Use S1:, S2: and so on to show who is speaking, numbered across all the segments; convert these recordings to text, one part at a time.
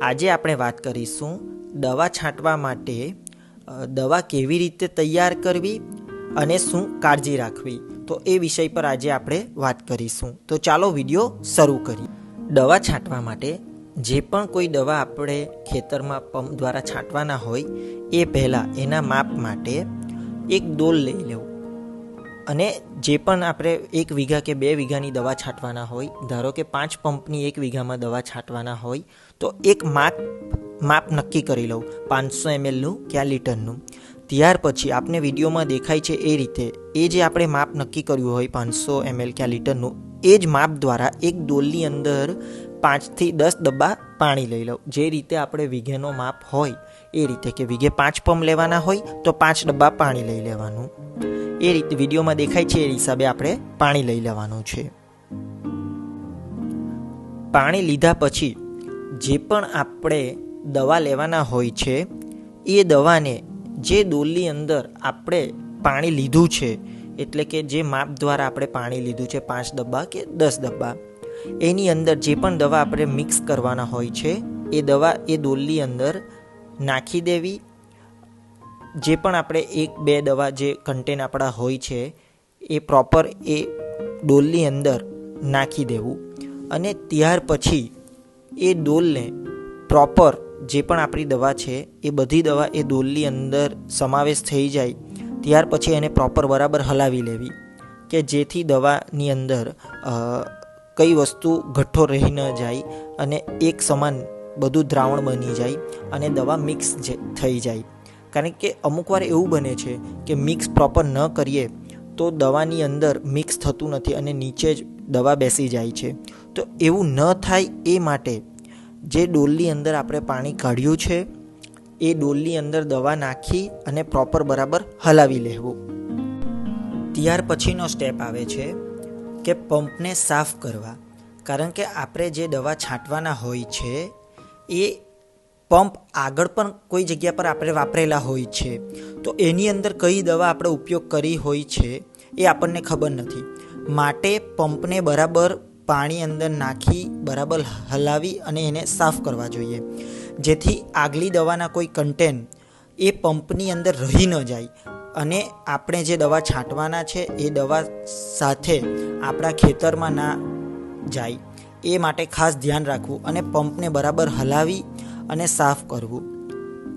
S1: આજે આપણે વાત કરીશું દવા છાંટવા માટે દવા કેવી રીતે તૈયાર કરવી અને શું કાળજી રાખવી. તો એ વિષય પર આજે આપણે વાત કરીશું. તો ચાલો વીડિયો શરૂ કરીએ. દવા છાંટવા માટે જે પણ કોઈ દવા આપણે ખેતરમાં પંપ દ્વારા છાંટવાના હોય, એ પહેલાં એના માપ માટે એક ડોલ લઈ લેવું. અને જે પણ આપણે એક વીઘા કે બે વીઘાની દવા છાંટવાના હોય, ધારો કે પાંચ પંપની એક વીઘામાં દવા છાંટવાના હોય, તો એક માપ માપ નક્કી કરી લઉં, પાંચસો એમએલનું કે આ લીટરનું. ત્યાર પછી આપને વિડીયોમાં દેખાય છે એ રીતે, એ જે આપણે માપ નક્કી કર્યું હોય, પાંચસો એમએલ કે આ લીટરનું, એ જ માપ દ્વારા એક ડોલની અંદર પાંચથી દસ ડબ્બા પાણી લઈ લઉં. જે રીતે આપણે વીઘેનો માપ હોય, એ રીતે કે વીઘે પાંચ પંપ લેવાના હોય, તો પાંચ ડબ્બા પાણી લઈ લેવાનું. એ રીત વિડીયોમાં દેખાય છે, એ હિસાબે આપણે પાણી લઈ લેવાનું છે. પાણી લીધા પછી જે પણ આપણે દવા લેવાના હોય છે, એ દવાને જે ડોલની અંદર આપણે પાણી લીધું છે, એટલે કે જે માપ દ્વારા આપણે પાણી લીધું છે, પાંચ ડબ્બા કે દસ ડબ્બા, એની અંદર જે પણ દવા આપણે મિક્સ કરવાના હોય છે, એ દવા એ ડોલની અંદર નાખી દેવી જે પણ આપણે એક, બે દવા જે કન્ટેન આપણા હોય છે, એ પ્રોપર એ ડોલની અંદર નાખી દેવું. અને ત્યાર પછી એ ડોલને પ્રોપર જે પણ આપણી દવા છે, એ બધી દવા એ ડોલની અંદર સમાવેશ થઈ જાય, ત્યાર પછી એને પ્રોપર બરાબર હલાવી લેવી. કે જેથી દવાની અંદર કઈ વસ્તુ ગઠ્ઠો રહી ન જાય અને એક સમાન બધું દ્રાવણ બની જાય અને દવા મિક્સ થઈ જાય. કારણ કે અમુક વાર એવું બને છે કે મિક્સ પ્રોપર ન કરીએ તો દવાની અંદર મિક્સ થતું નથી અને નીચે જ દવા બેસી જાય છે. તો એવું ન થાય એ માટે જે ડોલની અંદર આપણે પાણી કાઢ્યું છે, એ ડોલની અંદર દવા નાખી અને પ્રોપર બરાબર હલાવી લેવું. ત્યાર પછીનો સ્ટેપ આવે છે કે પંપને સાફ કરવા. કારણ કે આપણે જે દવા છાંટવાના હોય છે, એ પંપ આગળ પણ કોઈ જગ્યા પર આપણે વાપરેલા હોય છે. તો એની અંદર કઈ દવા આપણે ઉપયોગ કરી હોય છે એ આપણને ખબર નથી. માટે પંપને બરાબર પાણી અંદર નાખી બરાબર હલાવી અને એને સાફ કરવા જોઈએ. જેથી આગલી દવાના કોઈ કન્ટેન એ પંપની અંદર રહી ન જાય. અને આપણે જે દવા છાંટવાના છે એ દવા સાથે આપણા ખેતરમાં ના જાય. એ માટે ખાસ ધ્યાન રાખવું અને પંપને બરાબર હલાવી અને સાફ કરવું.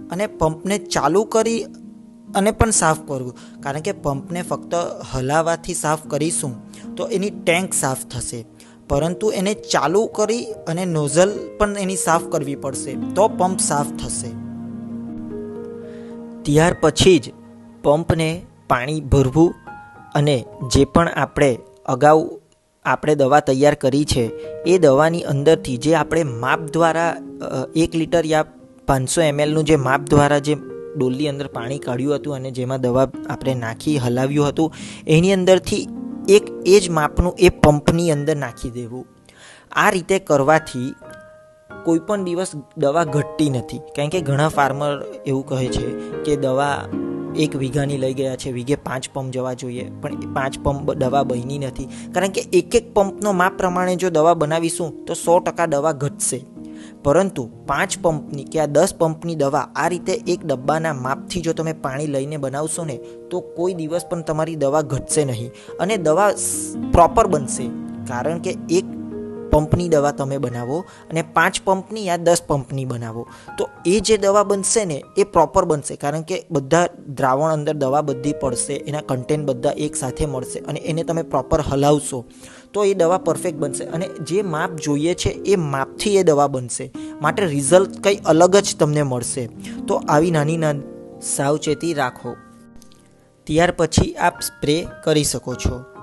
S1: અને પંપને ચાલુ કરી અને પણ સાફ કરવું. કારણ કે પંપને ફક્ત હલાવાથી સાફ કરીશું તો એની ટેન્ક સાફ થશે. પરંતુ એને ચાલુ કરી અને નોઝલ પણ એની સાફ કરવી પડશે તો પંપ સાફ થશે. ત્યાર પછી જ પંપને પાણી ભરવું અને જે પણ આપણે અગાઉ આપણે દવા તૈયાર કરી છે, એ દવાની અંદરથી જે આપણે માપ દ્વારા એક લીટર યા પાંચસો એમએલનું જે માપ દ્વારા જે ડોલની અંદર પાણી કાઢ્યું હતું અને જેમાં દવા આપણે નાખી હલાવ્યું હતું, એની અંદરથી એક એ જ માપનું એ પંપની અંદર નાખી દેવું. આ રીતે કરવાથી કોઈ પણ દિવસ દવા ઘટતી નથી. કારણ કે ઘણા ફાર્મર એવું કહે છે કે દવા એક વીઘાની લઈ ગયા છે, વીઘે પાંચ પંપ જવા જોઈએ. પણ પાંચ પંપ દવા બની નથી. કારણ કે એક એક પંપનો માપ પ્રમાણે જો દવા બનાવીશું, તો સો ટકા દવા ઘટશે. પરંતુ પાંચ પંપની કે આ દસ પંપની દવા આ રીતે એક ડબ્બાના માપથી જો તમે પાણી લઈને બનાવશો ને, તો કોઈ દિવસ પણ તમારી દવા ઘટશે નહીં. અને દવા પ્રોપર બનશે. કારણ કે એક પંપની દવા તમે બનાવો અને પાંચ પંપની યા દસ પંપની બનાવો. તો એ જે દવા બનશે ને, એ પ્રોપર બનશે. કારણ કે બધા દ્રાવણ અંદર દવા બધી પડશે, એના કન્ટેન્ટ બધા એક સાથે મળશે અને એને તમે પ્રોપર હલાવશો. તો એ દવા પરફેક્ટ બનશે અને જે માપ જોઈએ છે, એ માપથી એ દવા બનશે. માટે રિઝલ્ટ કંઈ અલગ જ તમને મળશે. તો આવી નાની નાની સાવચેતી રાખો. ત્યાર પછી આપ સ્પ્રે કરી શકો છો.